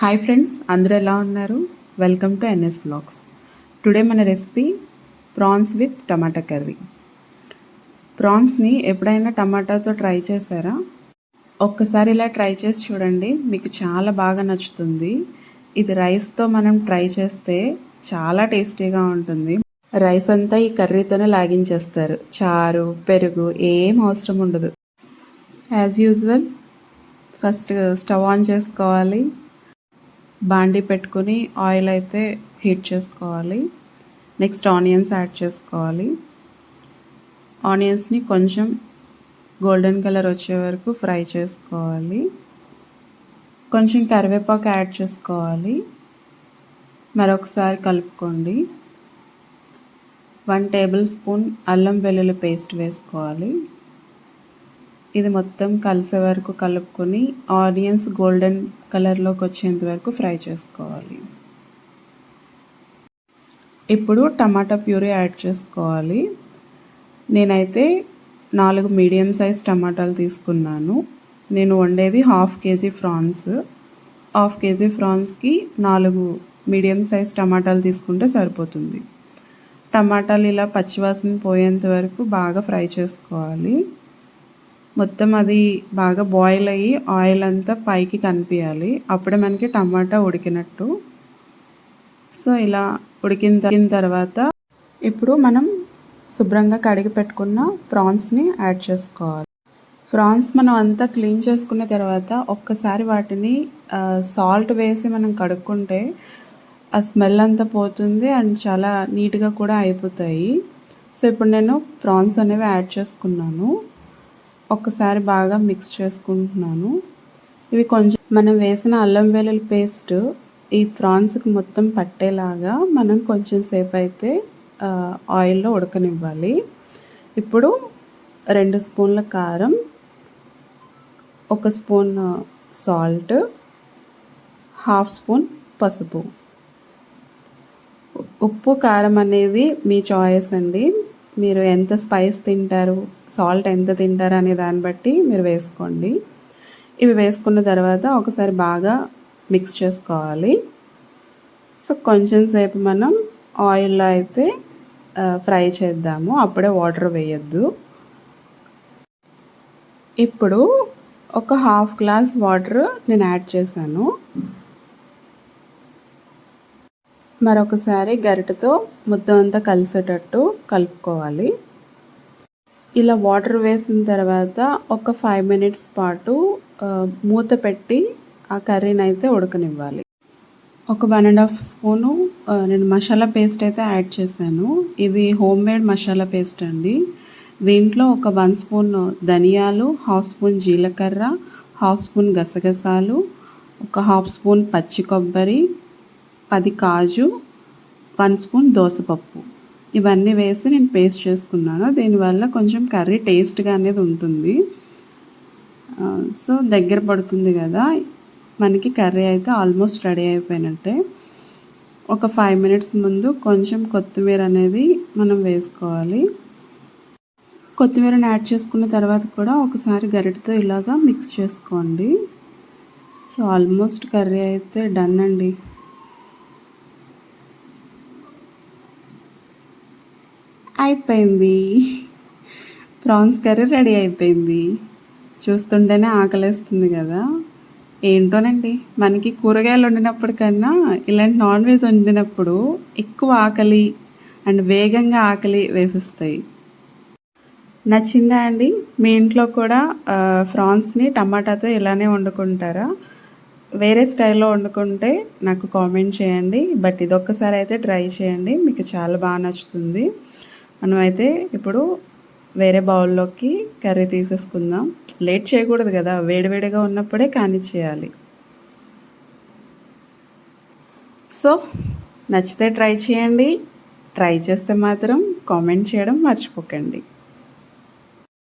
Hi friends అందరూ ఎలా ఉన్నారు? Welcome to NS blogs today మన recipe prawns with tomato curry ప్రాన్స్ని ఎప్పుడైనా టమాటాతో ట్రై చేశారా? ఒక్కసారి ఇలా ట్రై చేసి చూడండి మీకు చాలా బాగా నచ్చుతుంది. ఇది రైస్తో మనం ట్రై చేస్తే చాలా టేస్టీగా ఉంటుంది. రైస్ అంతా ఈ కర్రీతోనే లాగించేస్తారు. చారు పెరుగు ఏం అవసరం ఉండదు. As usual first stove on చేసుకోవాలి. బాండీ పెట్టుకుని ఆయిల్ అయితే హీట్ చేసుకోవాలి. నెక్స్ట్ ఆనియన్స్ యాడ్ చేసుకోవాలి. ఆనియన్స్ని కొంచెం గోల్డెన్ కలర్ వచ్చే వరకు ఫ్రై చేసుకోవాలి. కొంచెం కరివేపాకు యాడ్ చేసుకోవాలి. మరొకసారి కలుపుకోండి. వన్ టేబుల్ స్పూన్ అల్లం వెల్లుల్లి పేస్ట్ వేసుకోవాలి. ఇది మొత్తం కలిసే వరకు కలుపుకొని ఆనియన్స్ గోల్డెన్ కలర్లోకి వచ్చేంత వరకు ఫ్రై చేసుకోవాలి. ఇప్పుడు టమాటా ప్యూరీ యాడ్ చేసుకోవాలి. నేనైతే నాలుగు మీడియం సైజ్ టమాటాలు తీసుకున్నాను. నేను వండేది half kg prawns. Half kg ఫ్రాన్స్కి నాలుగు మీడియం సైజ్ టమాటాలు తీసుకుంటే సరిపోతుంది. టమాటాలు ఇలా పచ్చివాసన పోయేంత వరకు బాగా ఫ్రై చేసుకోవాలి. మొత్తం అది బాగా బాయిల్ అయ్యి ఆయిల్ అంతా పైకి కనిపించాలి అప్పుడే మనకి టమాటా ఉడికినట్టు. సో ఇలా ఉడికిన తర్వాత ఇప్పుడు మనం శుభ్రంగా కడిగి పెట్టుకున్న ప్రాన్స్ని యాడ్ చేసుకోవాలి. ప్రాన్స్ మనం అంతా క్లీన్ చేసుకున్న తర్వాత ఒక్కసారి వాటిని సాల్ట్ వేసి మనం కడుక్కుంటే ఆ స్మెల్ అంతా పోతుంది అండ్ చాలా నీట్గా కూడా అయిపోతాయి. సో ఇప్పుడు నేను ప్రాన్స్ అనేవి యాడ్ చేసుకున్నాను. ఒక్కసారి బాగా మిక్స్ చేసుకుంటున్నాను. ఇవి కొంచెం మనం వేసిన అల్లం వెల్లుల్లి పేస్ట్ ఈ ప్రాన్స్కి మొత్తం పట్టేలాగా మనం కొంచెం సేపు అయితే ఆయిల్లో ఉడకనివ్వాలి. ఇప్పుడు రెండు స్పూన్ల కారం ఒక స్పూన్ సాల్ట్ హాఫ్ స్పూన్ పసుపు. ఉప్పు కారం అనేది మీ చాయిస్ అండి. మీరు ఎంత స్పైస్ తింటారు సాల్ట్ ఎంత తింటారు అనే దాన్ని బట్టి మీరు వేసుకోండి. ఇవి వేసుకున్న తర్వాత ఒకసారి బాగా మిక్స్ చేసుకోవాలి. సో కొంచెం సేపు మనం ఆయిల్లో అయితే ఫ్రై చేద్దాము. అప్పుడే వాటర్ వేయద్దు. ఇప్పుడు ఒక హాఫ్ గ్లాస్ వాటర్ నేను యాడ్ చేశాను. మరొకసారి గరిటతో మొత్తం అంతా కలిసేటట్టు కలుపుకోవాలి. ఇలా వాటర్ వేసిన తర్వాత ఒక ఫైవ్ మినిట్స్ పాటు మూత పెట్టి ఆ కర్రీని అయితే ఉడకనివ్వాలి. ఒక వన్ అండ్ హాఫ్ స్పూను నేను మసాలా పేస్ట్ అయితే యాడ్ చేశాను. ఇది హోమ్ మేడ్ మసాలా పేస్ట్ అండి. దీంట్లో ఒక వన్ స్పూన్ ధనియాలు హాఫ్ స్పూన్ జీలకర్ర హాఫ్ స్పూన్ గసగసాలు ఒక హాఫ్ స్పూన్ పచ్చి కొబ్బరి పది కాజు వన్ స్పూన్ దోసపప్పు. ఇవన్నీ వేసి నేను పేస్ట్ చేసుకున్నాను. దీనివల్ల కొంచెం కర్రీ టేస్ట్గా అనేది ఉంటుంది. సో దగ్గర పడుతుంది కదా. మనకి కర్రీ అయితే ఆల్మోస్ట్ రెడీ అయిపోయినట్టే. ఒక ఫైవ్ మినిట్స్ ముందు కొంచెం కొత్తిమీర అనేది మనం వేసుకోవాలి. కొత్తిమీరని యాడ్ చేసుకున్న తర్వాత కూడా ఒకసారి గరిటతో ఇలాగా మిక్స్ చేసుకోండి. సో ఆల్మోస్ట్ కర్రీ అయితే డన్ అండి. అయిపోయింది. ప్రాన్స్ కర్రీ రెడీ అయిపోయింది. చూస్తుంటేనే ఆకలేస్తుంది కదా. ఏంటోనండి మనకి కూరగాయలు వండినప్పుడు కన్నా ఇలాంటి నాన్ వెజ్ వండినప్పుడు ఎక్కువ ఆకలి అండ్ వేగంగా ఆకలి వేసిస్తాయి. నచ్చిందా అండి? మీ ఇంట్లో కూడా ఫ్రాన్స్ని టమాటాతో ఇలానే వండుకుంటారా? వేరే స్టైల్లో వండుకుంటే నాకు కామెంట్ చేయండి. బట్ ఇదొక్కసారి అయితే ట్రై చేయండి. మీకు చాలా బాగా నచ్చుతుంది. మనమైతే ఇప్పుడు వేరే బౌల్లోకి కర్రీ తీసేసుకుందాం. లేట్ చేయకూడదు కదా వేడివేడిగా ఉన్నప్పుడే కానిచ్చేయాలి సో నచ్చితే ట్రై చేయండి. ట్రై చేస్తే మాత్రం కామెంట్ చేయడం మర్చిపోకండి.